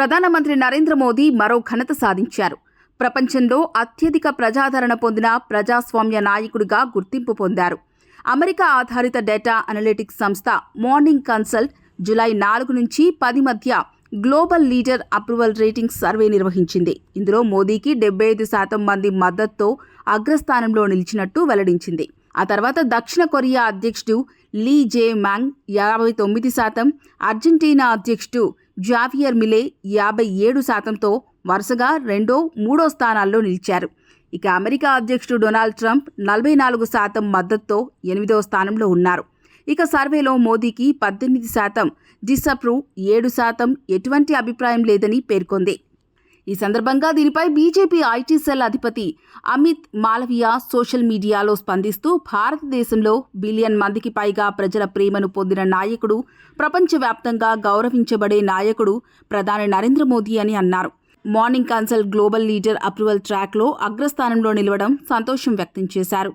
ప్రధానమంత్రి నరేంద్ర మోదీ మరో ఘనత సాధించారు. ప్రపంచంలో అత్యధిక ప్రజాదరణ పొందిన ప్రజాస్వామ్య నాయకుడిగా గుర్తింపు పొందారు. అమెరికా ఆధారిత డేటా అనలిటిక్స్ సంస్థ మార్నింగ్ కన్సల్ట్ జులై నాలుగు నుంచి పది మధ్య global leader approval rating survey నిర్వహించింది. ఇందులో మోదీకి డెబ్బై ఐదు శాతం మంది మద్దతుతో అగ్రస్థానంలో నిలిచినట్టు వెల్లడించింది. ఆ తర్వాత దక్షిణ కొరియా అధ్యక్షుడు లీ జే మ్యాంగ్ యాభై తొమ్మిది శాతం అర్జెంటీనా అధ్యక్షుడు జావియర్ మిలే యాభై ఏడు శాతంతో వరుసగా రెండో మూడో స్థానాల్లో నిలిచారు. ఇక అమెరికా అధ్యక్షుడు డొనాల్డ్ ట్రంప్ నలభై నాలుగు శాతం మద్దతుతో ఎనిమిదో స్థానంలో ఉన్నారు. ఇక సర్వేలో మోదీకి పద్దెనిమిది శాతం డిసప్రూవ్ ఏడు శాతం ఎటువంటి అభిప్రాయం లేదని పేర్కొంది. ఈ సందర్భంగా దీనిపై బీజేపీ ఐటీ సెల్ అధిపతి అమిత్ మాలవియా సోషల్ మీడియాలో స్పందిస్తూ భారతదేశంలో బిలియన్ మందికి పైగా ప్రజల ప్రేమను పొందిన నాయకుడు ప్రపంచవ్యాప్తంగా గౌరవించబడే నాయకుడు ప్రధాని నరేంద్ర మోదీ అని అన్నారు. Morning Consult global leader approval ట్రాక్లో అగ్రస్థానంలో నిలవడం సంతోషం వ్యక్తం చేశారు.